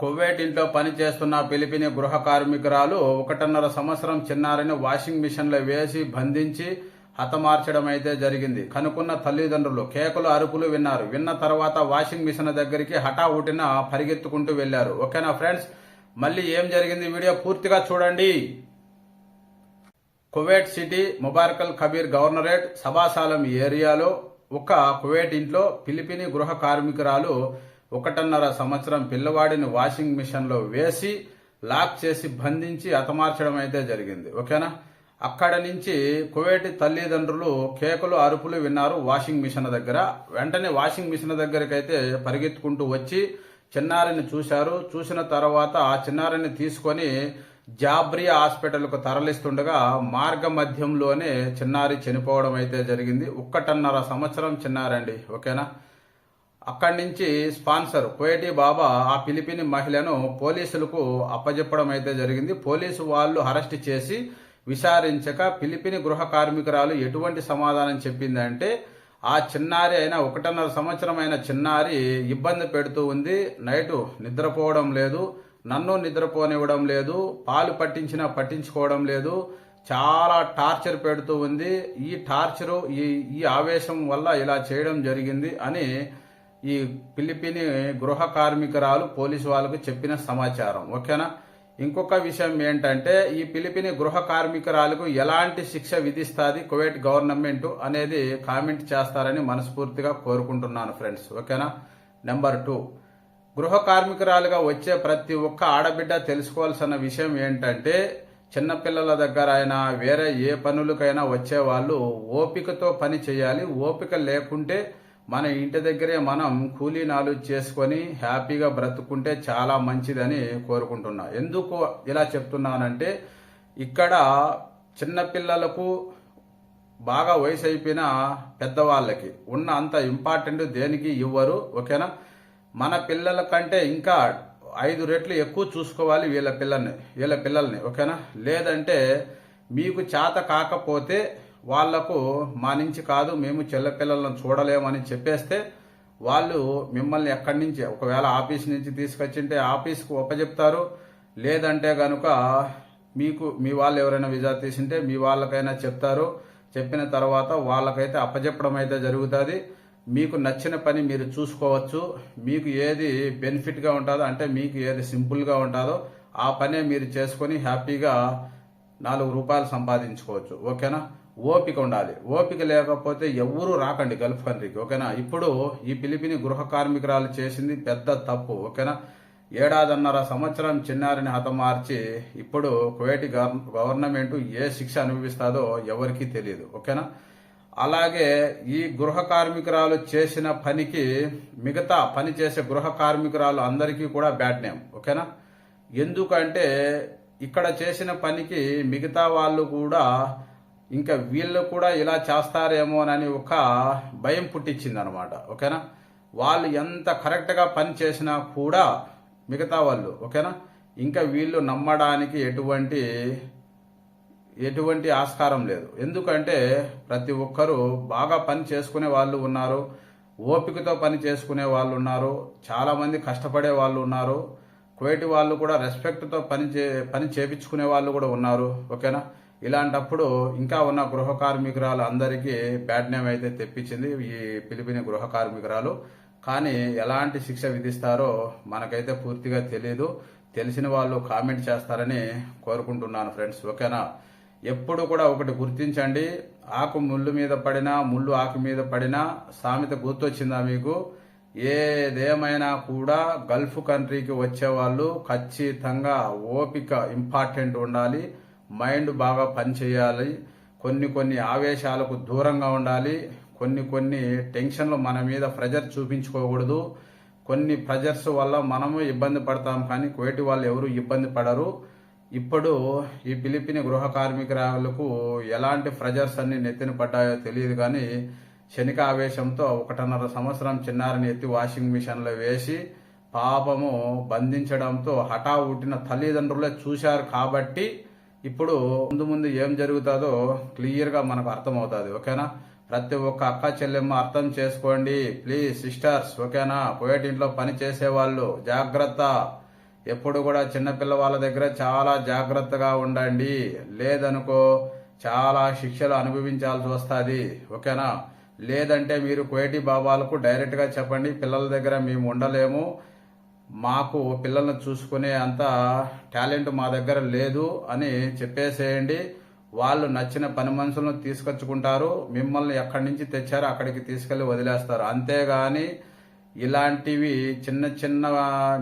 Kuwait ఇంట్లో పనిచేస్తున్న పిలిపిని గృహ కార్మికురాలు ఒకటిన్నర సంవత్సరం చిన్నారిని వాషింగ్ మిషన్లో వేసి బంధించి హతమార్చడం అయితే జరిగింది. కనుక్కున్న తల్లిదండ్రులు కేకలు అరుపులు విన్నారు. విన్న తర్వాత వాషింగ్ మిషన్ దగ్గరికి హఠాహుటిన పరిగెత్తుకుంటూ వెళ్ళారు ఓకేనా ఫ్రెండ్స్? మళ్ళీ ఏం జరిగింది వీడియో పూర్తిగా చూడండి. Kuwait city Mubarak Al Kabeer governorate Sabah Al Salem ఏరియాలో ఒక కువైట్ ఇంట్లో పిలిపిని గృహ కార్మికురాలు ఒకటిన్నర సంవత్సరం పిల్లవాడిని వాషింగ్ మిషన్లో వేసి లాక్ చేసి బంధించి హతమార్చడం అయితే జరిగింది. ఓకేనా? అక్కడ నుంచి కువేటి తల్లిదండ్రులు కేకలు అరుపులు విన్నారు వాషింగ్ మిషన్ దగ్గర. వెంటనే వాషింగ్ మిషన్ దగ్గరికి అయితే పరిగెత్తుకుంటూ వచ్చి చిన్నారిని చూశారు. చూసిన తర్వాత ఆ చిన్నారిని తీసుకొని జాబ్రియా హాస్పిటల్కు తరలిస్తుండగా మార్గ మధ్యంలోనే చిన్నారి చనిపోవడం అయితే జరిగింది. ఒక్కటన్నర సంవత్సరం చిన్నారండి. ఓకేనా? అక్కడి నుంచి స్పాన్సర్ కోయటి బాబా ఆ పిలిపిని మహిళను పోలీసులకు అప్పజెప్పడం అయితే జరిగింది. పోలీసు వాళ్ళు అరెస్ట్ చేసి విచారించక ఫిలిపిని గృహ కార్మికురాలు ఎటువంటి సమాధానం చెప్పిందంటే ఆ చిన్నారి అయిన ఒకటిన్నర సంవత్సరం అయిన చిన్నారి ఇబ్బంది పెడుతూ ఉంది. నైటు నిద్రపోవడం లేదు నన్ను నిద్రపోనివ్వడం లేదు పాలు పట్టించినా పట్టించుకోవడం లేదు చాలా టార్చర్ పెడుతూ ఉంది. ఈ టార్చరు ఈ ఈ ఆవేశం వల్ల ఇలా చేయడం జరిగింది అని ఈ పిలిపిని గృహ కార్మికురాలు పోలీసు వాళ్ళకు చెప్పిన సమాచారం ఓకేనా? ఇంకొక విషయం ఏంటంటే ఈ పిలిపిని గృహ కార్మికురాలకు ఎలాంటి శిక్ష విధిస్తుంది కువైట్ గవర్నమెంట్ అనేది కామెంట్ చేస్తారని మనస్ఫూర్తిగా కోరుకుంటున్నాను ఫ్రెండ్స్ ఓకేనా? Number two. గృహ కార్మికురాలుగా వచ్చే ప్రతి ఒక్క ఆడబిడ్డ తెలుసుకోవాల్సిన విషయం ఏంటంటే చిన్నపిల్లల దగ్గర అయినా వేరే ఏ పనులకైనా వచ్చే వాళ్ళు ఓపికతో పని చేయాలి. ఓపిక లేకుంటే మన ఇంటి దగ్గరే మనం కూలీనాలు చేసుకొని హ్యాపీగా బ్రతుకుంటే చాలా మంచిదని కోరుకుంటున్నా. ఎందుకు ఇలా చెప్తున్నానంటే ఇక్కడ చిన్నపిల్లలకు బాగా వయసు అయిపోయిన పెద్దవాళ్ళకి ఉన్న అంత ఇంపార్టెంట్ దేనికి ఇవ్వరు ఓకేనా? మన పిల్లల కంటే ఇంకా ఐదు రెట్లు ఎక్కువ చూసుకోవాలి వీళ్ళ పిల్లల్ని వీళ్ళ పిల్లల్ని ఓకేనా? లేదంటే మీకు చేత కాకపోతే వాళ్ళకు మా నుంచి కాదు మేము చెల్లపిల్లలను చూడలేమని చెప్పేస్తే వాళ్ళు మిమ్మల్ని ఎక్కడి నుంచి ఒకవేళ ఆఫీస్ నుంచి తీసుకొచ్చింటే ఆఫీస్కు ఒప్పజెప్తారు. లేదంటే కనుక మీకు మీ వాళ్ళు ఎవరైనా విజా తీసింటే మీ వాళ్ళకైనా చెప్తారు. చెప్పిన తర్వాత వాళ్ళకైతే అప్పజెప్పడం అయితే జరుగుతుంది. మీకు నచ్చిన పని మీరు చూసుకోవచ్చు. మీకు ఏది బెనిఫిట్గా ఉంటుందో అంటే మీకు ఏది సింపుల్గా ఉంటుందో ఆ పనే మీరు చేసుకొని హ్యాపీగా నాలుగు రూపాయలు సంపాదించుకోవచ్చు. ఓకేనా? ఓపిక ఉండాలి. ఓపిక లేకపోతే ఎవరూ రాకండి గల్ఫ్ కంట్రీకి ఓకేనా? ఇప్పుడు ఈ పిలిపిని గృహ కార్మికురాలు చేసింది పెద్ద తప్పు ఓకేనా? ఏడాదిన్నర సంవత్సరం చిన్నారిని హతమార్చి ఇప్పుడు కువైటి గవర్నమెంట్ ఏ శిక్ష అనుభవిస్తుందో ఎవరికీ తెలియదు ఓకేనా? అలాగే ఈ గృహ కార్మికురాలు చేసిన పనికి మిగతా పని చేసే గృహ కార్మికురాలు అందరికీ కూడా బ్యాడ్ నేమ్ ఓకేనా? ఎందుకంటే ఇక్కడ చేసిన పనికి మిగతా వాళ్ళు కూడా ఇంకా వీళ్ళు కూడా ఇలా చేస్తారేమోనని ఒక భయం పుట్టించింది అనమాట ఓకేనా? వాళ్ళు ఎంత కరెక్ట్గా పని చేసినా కూడా మిగతా వాళ్ళు ఓకేనా? ఇంకా వీళ్ళు నమ్మడానికి ఎటువంటి ఎటువంటి ఆస్కారం లేదు. ఎందుకంటే ప్రతి ఒక్కరూ బాగా పని చేసుకునే వాళ్ళు ఉన్నారు ఓపికతో పని చేసుకునే వాళ్ళు ఉన్నారు చాలామంది కష్టపడే వాళ్ళు ఉన్నారు కువైటి వాళ్ళు కూడా రెస్పెక్ట్తో పని చే పని చేపించుకునే వాళ్ళు కూడా ఉన్నారు ఓకేనా? ఇలాంటప్పుడు ఇంకా ఉన్న గృహ కార్మికురాలు అందరికీ బ్యాడ్ నేమ్ అయితే తెప్పించింది ఈ పిలిపిని గృహ కార్మికురాలు. కానీ ఎలాంటి శిక్ష విధిస్తారో మనకైతే పూర్తిగా తెలియదు తెలిసిన వాళ్ళు కామెంట్ చేస్తారని కోరుకుంటున్నాను ఫ్రెండ్స్. ఓకేనా? ఎప్పుడు కూడా ఒకటి గుర్తించండి. ఆకు ముళ్ళు మీద పడినా ముళ్ళు ఆకు మీద పడినా సామెత గుర్తొచ్చిందా మీకు? ఏదేమైనా కూడా గల్ఫ్ కంట్రీకి వచ్చేవాళ్ళు ఖచ్చితంగా ఓపిక ఇంపార్టెంట్ ఉండాలి. మైండ్ బాగా పనిచేయాలి. కొన్ని కొన్ని ఆవేశాలకు దూరంగా ఉండాలి. కొన్ని కొన్ని టెన్షన్లు మన మీద ప్రెజర్ చూపించుకోకూడదు. కొన్ని ప్రెజర్స్ వల్ల మనము ఇబ్బంది పడతాం కానీ కోటి వాళ్ళు ఎవరు ఇబ్బంది పడరు. ఇప్పుడు ఈ పిలిపిని గృహ కార్మికురాలకు ఎలాంటి ప్రెజర్స్ అన్ని నెత్తిన పడ్డాయో తెలియదు కానీ శనిక ఆవేశంతో ఒకటిన్నర సంవత్సరం చిన్నారిని ఎత్తి వాషింగ్ మిషన్లో వేసి పాపము బంధించడంతో హఠా ఉట్టిన తల్లిదండ్రులే చూశారు కాబట్టి ఇప్పుడు ముందు ముందు ఏం జరుగుతుందో క్లియర్గా మనకు అర్థమవుతుంది ఓకేనా? ప్రతి ఒక్క అక్క చెల్లెమ్మ అర్థం చేసుకోండి. ప్లీజ్ సిస్టర్స్ ఓకేనా? పోయేటింట్లో పని చేసేవాళ్ళు జాగ్రత్త. ఎప్పుడు కూడా చిన్నపిల్ల వాళ్ళ దగ్గర చాలా జాగ్రత్తగా ఉండండి. లేదనుకో చాలా శిక్షలు అనుభవించాల్సి వస్తుంది ఓకేనా? లేదంటే మీరు కోయటి బాబాలకు డైరెక్ట్గా చెప్పండి పిల్లల దగ్గర మేము ఉండలేము. మాకు పిల్లల్ని చూసుకునే అంత టాలెంట్ మా దగ్గర లేదు అని చెప్పేసేయండి. వాళ్ళు నచ్చిన పని మనుషులను తీసుకొచ్చుకుంటారు. మిమ్మల్ని ఎక్కడి నుంచి తెచ్చారో అక్కడికి తీసుకెళ్ళి వదిలేస్తారు. అంతేగాని ఇలాంటివి చిన్న చిన్న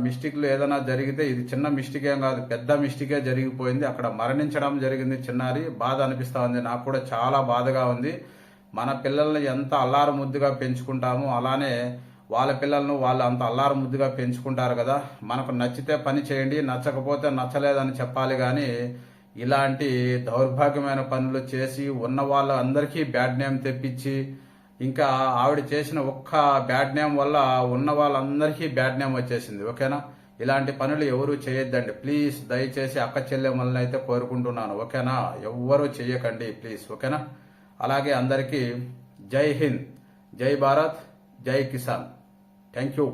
మిస్టేక్లు ఏదైనా జరిగితే ఇది చిన్న మిస్టేక్ ఏం కాదు పెద్ద మిస్టేకే జరిగిపోయింది. అక్కడ మరణించడం జరిగింది చిన్నారి. బాధ అనిపిస్తూ ఉంది. నాకు కూడా చాలా బాధగా ఉంది. మన పిల్లల్ని ఎంత అల్లారు ముద్దుగా పెంచుకుంటామో అలానే వాళ్ళ పిల్లలను వాళ్ళు అంత అల్లారు ముద్దుగా పెంచుకుంటారు కదా. మనకు నచ్చితే పని చేయండి నచ్చకపోతే నచ్చలేదని చెప్పాలి కానీ ఇలాంటి దౌర్భాగ్యమైన పనులు చేసి ఉన్న వాళ్ళందరికీ బ్యాడ్ నేమ్ తెప్పించి ఇంకా ఆవిడ చేసిన ఒక్క బ్యాడ్ నేమ్ వల్ల ఉన్న వాళ్ళందరికీ బ్యాడ్ నేమ్ వచ్చేసింది ఓకేనా? ఇలాంటి పనులు ఎవరు చేయొద్దండి. ప్లీజ్ దయచేసి అక్క చెల్లెమ్మల్ని అయితే కోరుకుంటున్నాను ఓకేనా? ఎవ్వరూ చేయకండి ప్లీజ్ ఓకేనా? అలాగే అందరికీ జై హింద్ జై భారత్ జై కిసాన్. Thank you